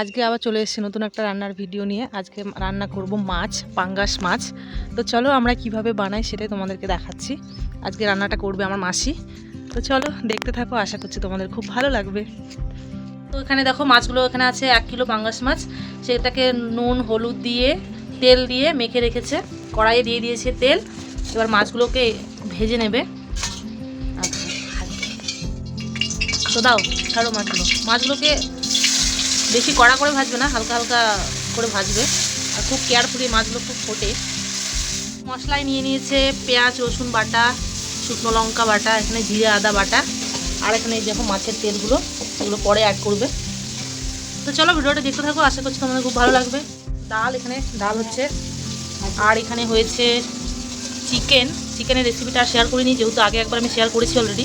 আজকে আবার চলে এসেছি নতুন একটা রান্নার ভিডিও নিয়ে। আজকে রান্না করব মাছ, পাঙ্গাস মাছ। তো চলো আমরা কীভাবে বানাই সেটাই তোমাদেরকে দেখাচ্ছি। আজকে রান্নাটা করবে আমার মাসি। তো চলো দেখতে থাকো, আশা করছি তোমাদের খুব ভালো লাগবে। তো এখানে দেখো মাছগুলো এখানে আছে, এক কিলো পাঙ্গাস মাছ। সেটাকে নুন, হলুদ দিয়ে, তেল দিয়ে মেখে রেখেছে। কড়াইয়ে দিয়ে দিয়েছে তেল। এবার মাছগুলোকে ভেজে নেবে। আচ্ছা তো দাও, ছাড়ো মাছগুলো। মাছগুলোকে বেশি কড়া করে ভাজবে না, হালকা হালকা করে ভাজবে। আর খুব কেয়ারফুলি মাছগুলো খুব ফোটে। মশলায় নিয়ে নিয়েছে পেঁয়াজ, রসুন বাটা, শুকনো লঙ্কা বাটা, এখানে জিরে আদা বাটা, আর এখানে এই দেখো মাছের তেলগুলো, এগুলো পরে অ্যাড করবে। তো চলো ভিডিওটা দেখতে থাকো, আশা করছি তোমাদের খুব ভালো লাগবে। ডাল এখানে, ডাল হচ্ছে। আর এখানে হয়েছে চিকেন। চিকেনের রেসিপিটা শেয়ার করিনি, যেহেতু আগে একবার আমি শেয়ার করেছি অলরেডি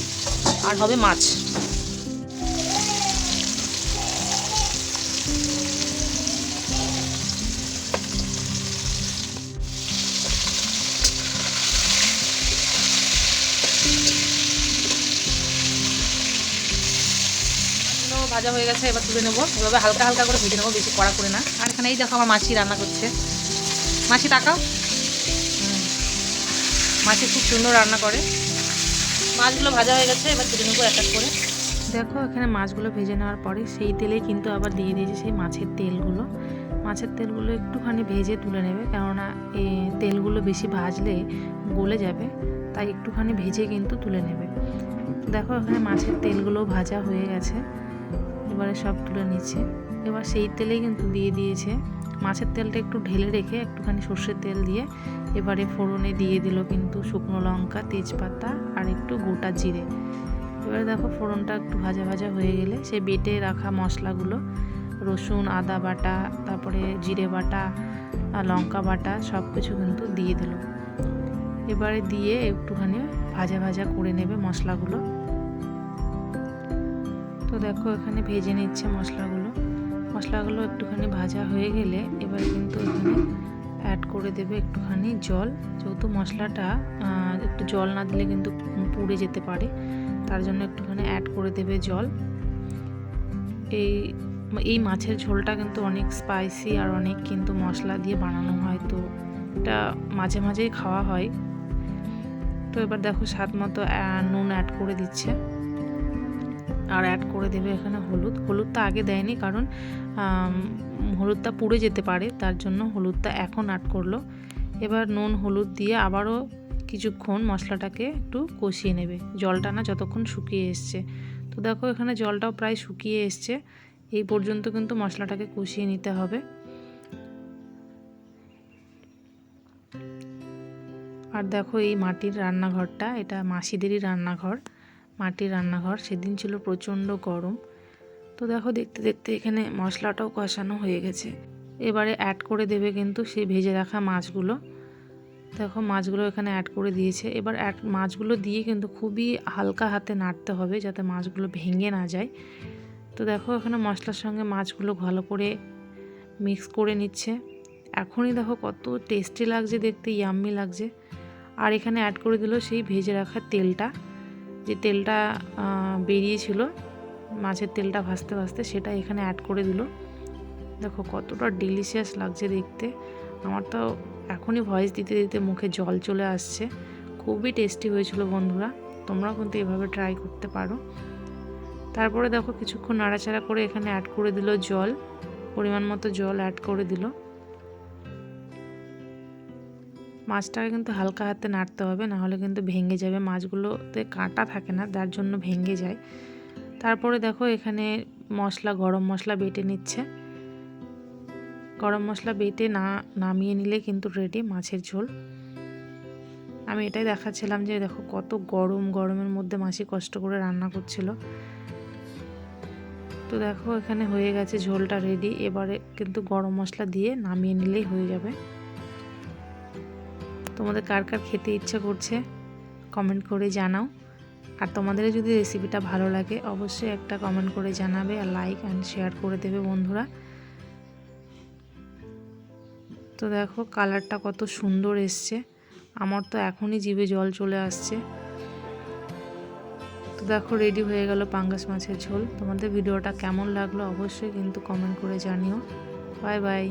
আর হবে মাছ। ভাজা হয়ে গেছে, এবার তুলে নেব। এভাবে হালকা হালকা করে ভেজে নেব, বেশি কড়া করে না। আর এখানে এই দেখো আমার মাছি রান্না করছে। মাছি তাকাও। মাছি খুব সুন্দর রান্না করে। মাছগুলো ভাজা হয়ে গেছে, এবার তুলে নেব এক এক করে। দেখো, এখানে মাছগুলো ভেজে নেওয়ার পরে সেই তেলেই কিন্তু আবার দিয়ে দিয়েছে সেই মাছের তেলগুলো। মাছের তেলগুলো একটুখানি ভেজে তুলে নেবে, কেননা এই তেলগুলো বেশি ভাজলে গলে যাবে, তাই একটুখানি ভেজে কিন্তু তুলে নেবে। দেখো, এখানে মাছের তেলগুলো ভাজা হয়ে গেছে। এবারে সব তুলে নিচ্ছে। এবার সেই তেলেই কিন্তু দিয়ে দিয়েছে। মাছের তেলটা একটু ঢেলে রেখে একটুখানি সর্ষের তেল দিয়ে এবারে ফোড়নে দিয়ে দিল কিন্তু শুকনো লঙ্কা, তেজপাতা আর একটু গোটা জিরে। এবারে দেখো ফোড়নটা একটু ভাজা ভাজা হয়ে গেলে সে বেটে রাখা মশলাগুলো, রসুন, আদা বাটা, তারপরে জিরে বাটা লঙ্কা বাটা সব কিছু কিন্তু দিয়ে দিল। এবারে দিয়ে একটুখানি ভাজা ভাজা করে নেবে মশলাগুলো। তো দেখো এখানে ভেজে নিচ্ছে মশলাগুলো। মশলাগুলো একটুখানি ভাজা হয়ে গেলে এবার কিন্তু এখানে অ্যাড করে দেবে একটুখানি জল। যেহেতু মশলাটা একটু জল না দিলে কিন্তু পুড়ে যেতে পারে, তার জন্য একটুখানি অ্যাড করে দেবে জল। এই এই মাছের ঝোলটা কিন্তু অনেক স্পাইসি আর অনেক কিন্তু মশলা দিয়ে বানানো হয়, তো এটা মাঝে মাঝেই খাওয়া হয়। তো এবার দেখো স্বাদ মতো নুন অ্যাড করে দিচ্ছে। আর অ্যাড করে দেবে এখানে হলুদ। হলুদটা আগে দেয়নি কারণ হলুদটা পুড়ে যেতে পারে, তার জন্য হলুদটা এখন অ্যাড করল। এবার নুন, হলুদ দিয়ে আবারও কিছুক্ষণ মশলাটাকে একটু কষিয়ে নেবে। জলটা না যতক্ষণ শুকিয়ে এসছে। তো দেখো এখানে জলটাও প্রায় শুকিয়ে এসছে। এই পর্যন্ত কিন্তু মশলাটাকে কষিয়ে নিতে হবে। আর দেখো এই মাটির রান্নাঘরটা, এটা মাসিদেরই রান্নাঘর। মাটির রান্নাঘর, সেদিন ছিল প্রচণ্ড গরম। তো দেখো, দেখতে দেখতে এখানে মশলাটাও কষানো হয়ে গেছে। এবারে অ্যাড করে দেবে কিন্তু সেই ভেজে রাখা মাছগুলো। দেখো, মাছগুলো এখানে অ্যাড করে দিয়েছে। এবার অ্যাড মাছগুলো দিয়ে কিন্তু খুবই হালকা হাতে নাড়তে হবে যাতে মাছগুলো ভেঙে না যায়। তো দেখো, এখানে মশলার সঙ্গে মাছগুলো ভালো করে মিক্স করে নিচ্ছে। এখনই দেখো, কত টেস্টি লাগছে, দেখতে ইয়াম্মি লাগছে। আর এখানে অ্যাড করে দিল সেই ভেজে রাখা তেলটা। যে তেলটা বেরিয়েছিল, মাছের তেলটা ভাজতে ভাজতে সেটা এখানে অ্যাড করে দিল। দেখো কতটা ডিলিশিয়াস লাগছে দেখতে। আমার তো এখনই ভয়েস দিতে দিতে মুখে জল চলে আসছে। খুবই টেস্টি হয়েছিল বন্ধুরা। তোমরাও কিন্তু এভাবে ট্রাই করতে পারো। তারপরে দেখো কিছুক্ষণ নাড়াচাড়া করে এখানে অ্যাড করে দিল জল। পরিমাণ মতো জল অ্যাড করে দিল। মাছটাকে কিন্তু হালকা হাতে নাড়তে হবে না হলে কিন্তু ভেঙে যাবে। মাছগুলোতে কাঁটা থাকে না তার জন্য ভেঙে যায়। তারপরে দেখো এখানে মশলা, গরম মশলা বেটে নিচ্ছে। গরম মশলা বেটে না, নামিয়ে নিলে কিন্তু রেডি মাছের ঝোল। আমি এটাই দেখাচ্ছিলাম যে দেখো কত গরম, গরমের মধ্যে মাসি কষ্ট করে রান্না করছিল। তো দেখো এখানে হয়ে গেছে ঝোলটা রেডি এবারে কিন্তু গরম মশলা দিয়ে নামিয়ে নিলেই হয়ে যাবে। তোমাদের কার কার খেতে ইচ্ছা করছে কমেন্ট করে জানাও। আর তোমাদের যদি রেসিপিটা ভালো লাগে, অবশ্যই একটা কমেন্ট করে জানাবে আর লাইক অ্যান্ড শেয়ার করে দেবে বন্ধুরা। তো দেখো কালারটা কত সুন্দর এসছে। আমার তো এখনই জিভে জল চলে আসছে। তো তো দেখো রেডি হয়ে গেল পাঙ্গাস মাছের ঝোল। তোমাদের ভিডিওটা কেমন লাগল অবশ্যই কিন্তু কমেন্ট করে জানিও। Bye bye